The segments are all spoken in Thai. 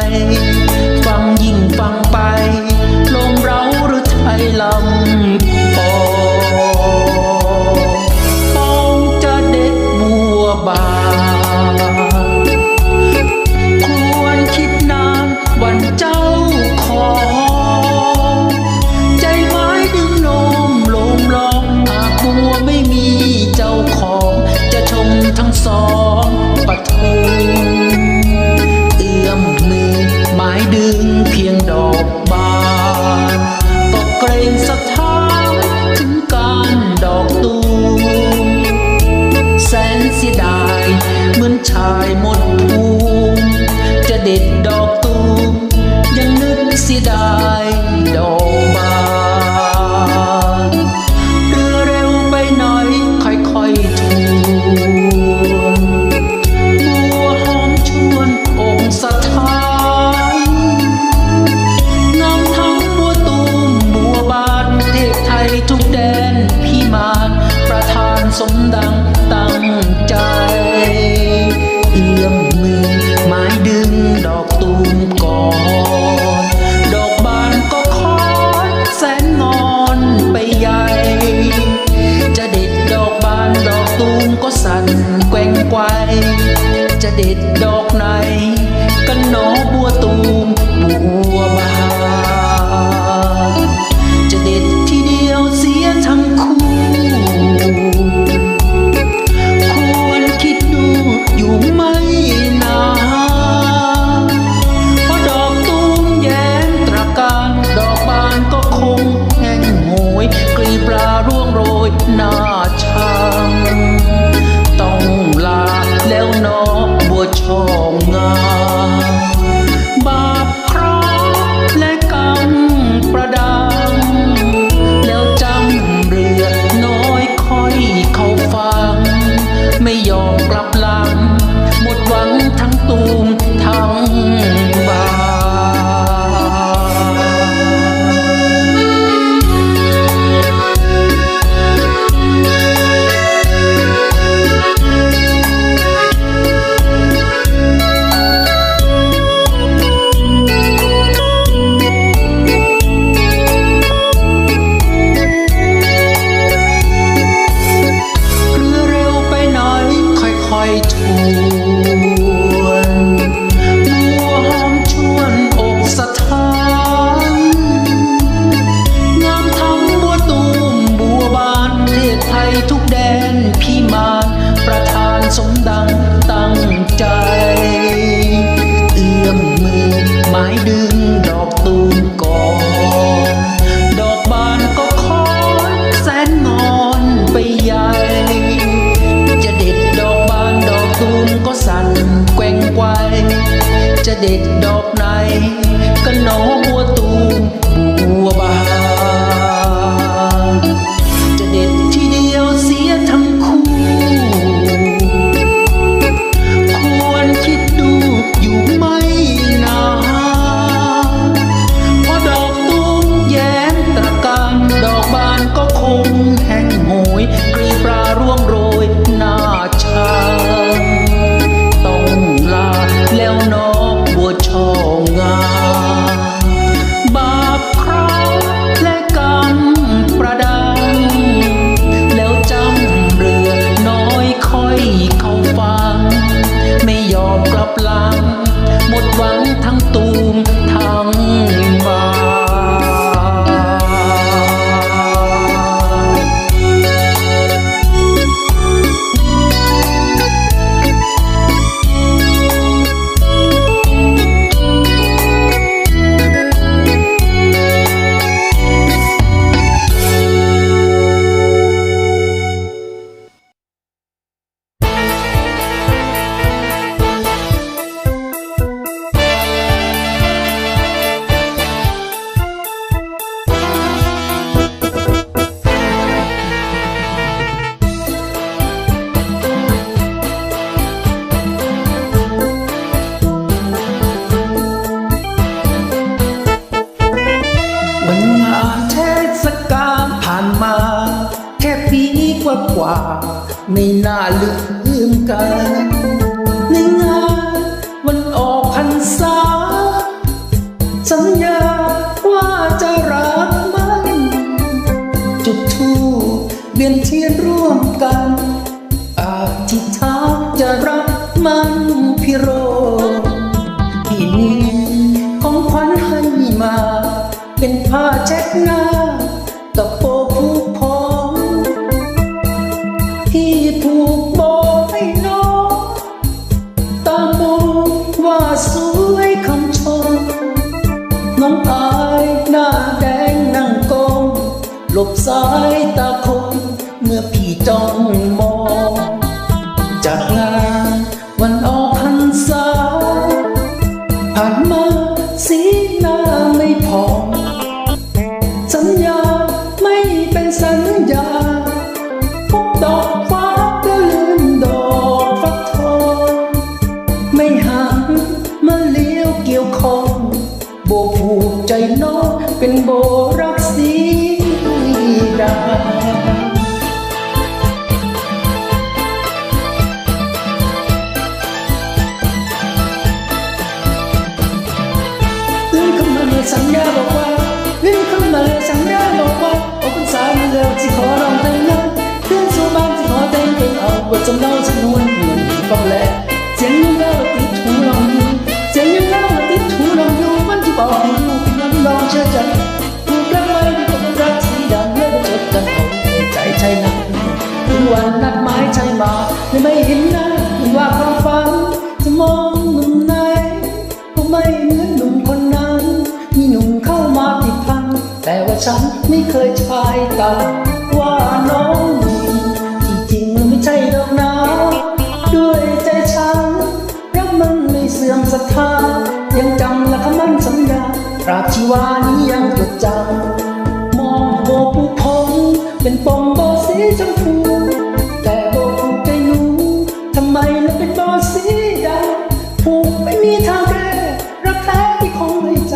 night. địch đột này. ไม่น่าลืมกันในงานวันออกพรรษา สัญญาว่าจะรักมัน จุดทูเวียนเทียนร่วมกันอธิษฐานจะรักมันพิโรธพี่นี้ของขวัญให้มา เป็นผ้าเช็ดหน้า สายตาคมเมื่อพี่จ้องมอง จากงานวันออกพรรษา ผ่านมาสีหน้าไม่พอ สัญญาไม่เป็นสัญญาพบดอกฟ้าก็ลืมดอกฟักทองไม่ห่างมาเลี้ยวเกี่ยวคองโบผูกใจน้องเป็นโบรักสี ด มาเลยไม่เห็นหน้าว่าความฝันจะมองมุมไหนก็ไม่เหมือนหนุ่มคนนั้น มีหนุ่มเข้ามาติดพันแต่ว่าฉันไม่เคยชายตาว่าน้องมีที่จริงไม่ใช่ดอกนาด้วยใจฉันรักมันไม่เสื่อมศรัทธายังจำและคำมั่นสัญญาตราบชีวานี้ยังจดจำมองโบผู้พงเป็นปมโบสีชมพู มีทางแก้รักแท้ที่คงไม่จ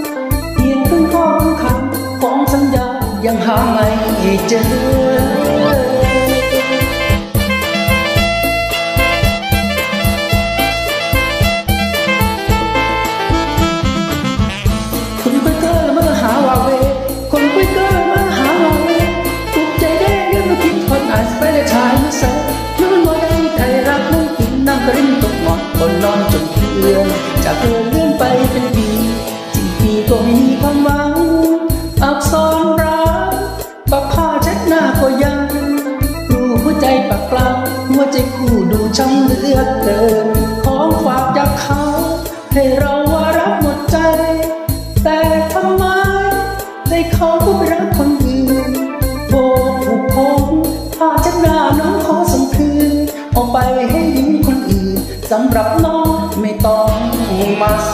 ำเพียงครึ่งข้อคำของสัญญายังหาไม่เจอคนไปเกอร์มาหาว่าเวคนไปเกอร์มาหาว่าเวถูกใจได้ยังไม่คิดคนอาจไปได้ชายไม่ใส่ย้อน เพื่อนจากเดือลื่อนไปเป็นปีสี่ปีก็ไม่มีความหวัง อักษรรักปักผ้าเช็ดหน้าก็ยังรูหัวใจปักกลางหัวใจคู่ดูช้ำเลือเกินของฝากจากเขา ให้เราว่ารักหมดใจ แต่ทำไมได้เขาก็ไปรักคนอื่นโบกผูกพงผ้าเช็ดหน้าน้องขอส่งคืนออกไปให้หญิงคนอื่นสำหรับ น้